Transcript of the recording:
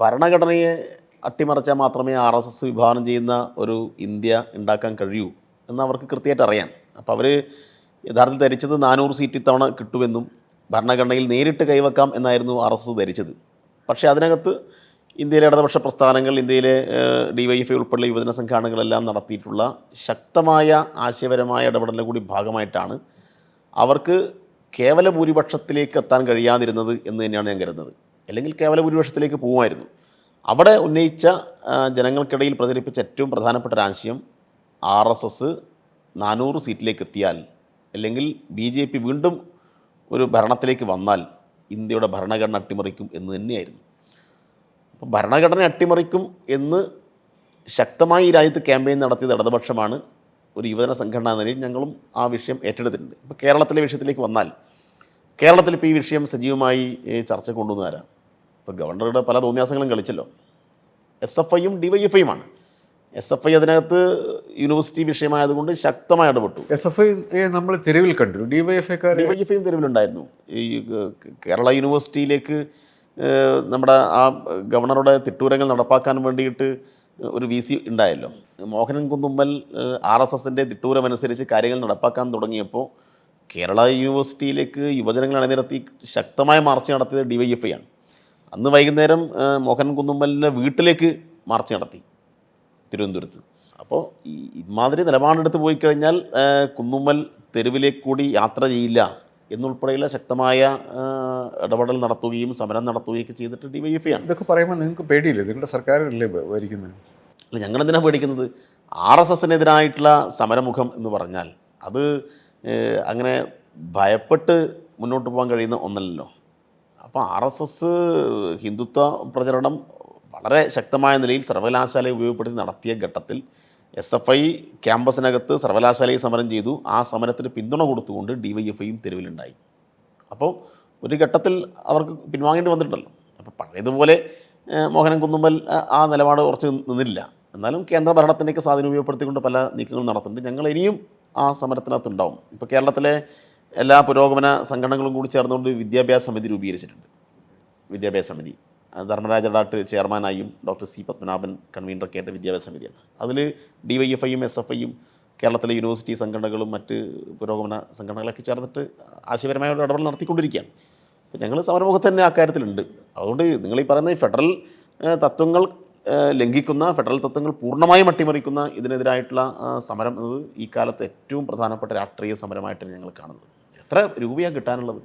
ഭരണഘടനയെ അട്ടിമറിച്ചാൽ മാത്രമേ R S S വിഭാവനം ചെയ്യുന്ന ഒരു ഇന്ത്യ ഉണ്ടാക്കാൻ കഴിയൂ എന്ന് അവർക്ക് കൃത്യമായിട്ട് അറിയാം. അപ്പോൾ അവർ യഥാർത്ഥത്തിൽ ധരിച്ചത് നാനൂറ് സീറ്റ് ഇത്തവണ കിട്ടുമെന്നും ഭരണഘടനയിൽ നേരിട്ട് കൈവക്കാം എന്നായിരുന്നു ആർ എസ് എസ് ധരിച്ചത്. പക്ഷേ അതിനകത്ത് ഇന്ത്യയിലെ ഇടതുപക്ഷ പ്രസ്ഥാനങ്ങൾ ഇന്ത്യയിലെ ഡി വൈ എഫ് ഉൾപ്പെടെയുള്ള യുവജന സംഘടനകളെല്ലാം നടത്തിയിട്ടുള്ള ശക്തമായ ആശയപരമായ ഇടപെടലിന്റെ കൂടി ഭാഗമായിട്ടാണ് അവർക്ക് കേവല ഭൂരിപക്ഷത്തിലേക്ക് എത്താൻ കഴിയാതിരുന്നത് എന്ന് തന്നെയാണ് ഞാൻ കരുതുന്നത്. അല്ലെങ്കിൽ കേവല ഭൂരിപക്ഷത്തിലേക്ക് പോകുമായിരുന്നു അവിടെ ഉന്നയിച്ച ജനങ്ങൾക്കിടയിൽ പ്രചരിപ്പിച്ച ഏറ്റവും പ്രധാനപ്പെട്ട ഒരു ആശയം ആർ എസ് എസ് നാനൂറ് സീറ്റിലേക്ക് എത്തിയാൽ അല്ലെങ്കിൽ ബി ജെ പി വീണ്ടും ഒരു ഭരണത്തിലേക്ക് വന്നാൽ ഇന്ത്യയുടെ ഭരണഘടന അട്ടിമറിക്കും എന്ന് തന്നെയായിരുന്നു. അപ്പോൾ ഭരണഘടന അട്ടിമറിക്കും എന്ന് ശക്തമായി ഈ രാജ്യത്ത് ക്യാമ്പയിൻ നടത്തിയത് ഇടതുപക്ഷമാണ്. ഒരു യുവജന സംഘടന എന്ന നിലയിൽ ഞങ്ങളും ആ വിഷയം ഏറ്റെടുത്തിട്ടുണ്ട്. ഇപ്പോൾ കേരളത്തിലെ വിഷയത്തിലേക്ക് വന്നാൽ കേരളത്തിൽ ഇപ്പോൾ ഈ വിഷയം സജീവമായി ചർച്ച ചർച്ച കൊണ്ടുവന്നവരാ ഇപ്പോൾ ഗവർണറുടെ പല തോന്നിയാസങ്ങളും കളിച്ചല്ലോ. എസ് എഫ് ഐയും ഡി വൈ എഫ് ഐയുമാണ് എസ് എഫ് ഐ അതിനകത്ത് യൂണിവേഴ്സിറ്റി വിഷയമായതുകൊണ്ട് ശക്തമായി ഇടപെട്ടു. എസ് എഫ് ഐ നമ്മൾ തെരുവിൽ കണ്ടു. ഡി വൈ എഫ് ഐക്കാർ ഡി വൈ എഫ് ഐയും തെരുവിലുണ്ടായിരുന്നു. ഈ കേരള യൂണിവേഴ്സിറ്റിയിലേക്ക് നമ്മുടെ ആ ഗവർണറുടെ തിട്ടൂരങ്ങൾ നടപ്പാക്കാൻ വേണ്ടിയിട്ട് ഒരു വി സി ഉണ്ടായല്ലോ. മോഹനൻ കുന്നുമ്മൽ ആർ എസ് എസിന്റെ തിട്ടൂരമനുസരിച്ച് കാര്യങ്ങൾ നടപ്പാക്കാൻ തുടങ്ങിയപ്പോൾ കേരള യൂണിവേഴ്സിറ്റിയിലേക്ക് യുവജനങ്ങൾ അണിനിരത്തി ശക്തമായ മാർച്ച് നടത്തിയത് ഡി വൈ എഫ് ഐ ആണ്. അന്ന് വൈകുന്നേരം മോഹൻ കുന്നുമ്മലിന്റെ വീട്ടിലേക്ക് മാർച്ച് നടത്തി തിരുവനന്തപുരത്ത്. അപ്പോൾ ഈ ഇമാതിരി നിലപാടെടുത്ത് പോയി കഴിഞ്ഞാൽ കുന്നുമ്മൽ തെരുവിലേക്ക് കൂടി യാത്ര ചെയ്യില്ല എന്നുൾപ്പെടെയുള്ള ശക്തമായ ഇടപെടൽ നടത്തുകയും സമരം നടത്തുകയും ഒക്കെ ചെയ്തിട്ട് ഡി വൈ എഫ് ആണ്. ഇതൊക്കെ പറയുമ്പോൾ നിങ്ങൾക്ക് പേടിയില്ലേ? നിങ്ങളുടെ സർക്കാരല്ലേ ഭരിക്കുന്നത്? അല്ല ഞങ്ങളെന്തിനാണ് പേടിക്കുന്നത്? ആർ എസ് എസിനെതിരായിട്ടുള്ള സമരമുഖം എന്ന് പറഞ്ഞാൽ അത് അങ്ങനെ ഭയപ്പെട്ട് മുന്നോട്ട് പോകാൻ കഴിയുന്ന ഒന്നല്ലല്ലോ. അപ്പോൾ ആർ എസ് എസ് ഹിന്ദുത്വ പ്രചരണം വളരെ ശക്തമായ നിലയിൽ സർവകലാശാലയെ ഉപയോഗപ്പെടുത്തി നടത്തിയ ഘട്ടത്തിൽ എസ് എഫ് ഐ ക്യാമ്പസിനകത്ത് സർവകലാശാലയിൽ സമരം ചെയ്തു. ആ സമരത്തിന് പിന്തുണ കൊടുത്തുകൊണ്ട് ഡി വൈ എഫ് ഐയും തെരുവിലുണ്ടായി. അപ്പോൾ ഒരു ഘട്ടത്തിൽ അവർക്ക് പിൻവാങ്ങേണ്ടി വന്നിട്ടുണ്ടല്ലോ. അപ്പോൾ പഴയതുപോലെ മോഹനൻ കുന്നുമ്മൽ ആ- ആ നിലപാട് കുറച്ച് നിന്നില്ല. എന്നാലും കേന്ദ്ര ഭരണത്തിന്റെയൊക്കെ സ്വാധീനം ഉപയോഗപ്പെടുത്തിക്കൊണ്ട് പല നീക്കങ്ങളും നടത്തുന്നുണ്ട്. ഞങ്ങൾ ഇനിയും ആ സമരത്തിനകത്തുണ്ടാവും. ഇപ്പോൾ കേരളത്തിലെ എല്ലാ പുരോഗമന സംഘടനകളും കൂടി ചേർന്നുകൊണ്ട് വിദ്യാഭ്യാസ സമിതി രൂപീകരിച്ചിട്ടുണ്ട്. വിദ്യാഭ്യാസ സമിതി. ധർമ്മരാജ ഡാട്ട് ചെയർമാനായും ഡോക്ടർ സി പത്മനാഭൻ കൺവീനറൊക്കെ ആയിട്ട് വിദ്യാഭ്യാസ സമിതിയാണ്. അതിൽ ഡി വൈ എഫ് ഐയും എസ് എഫ് ഐയും കേരളത്തിലെ യൂണിവേഴ്സിറ്റി സംഘടനകളും മറ്റ് പുരോഗമന സംഘടനകളൊക്കെ ചേർന്നിട്ട് ആശയപരമായ ഒരു ഇടപെടൽ നടത്തിക്കൊണ്ടിരിക്കുകയാണ്. അപ്പോൾ ഞങ്ങൾ സമരമുഖത്ത് തന്നെ അക്കാര്യത്തിലുണ്ട് അതുകൊണ്ട് നിങ്ങൾ ഈ പറയുന്ന ഈ ഫെഡറൽ തത്വങ്ങൾ ലംഘിക്കുന്ന ഫെഡറൽ തത്വങ്ങൾ പൂർണമായും അട്ടിമറിക്കുന്ന ഇതിനെതിരായിട്ടുള്ള സമരം എന്നത് ഈ കാലത്ത് ഏറ്റവും പ്രധാനപ്പെട്ട രാഷ്ട്രീയ സമരമായിട്ടാണ് ഞങ്ങൾ കാണുന്നത്. എത്ര രൂപയാണ് കിട്ടാനുള്ളത്?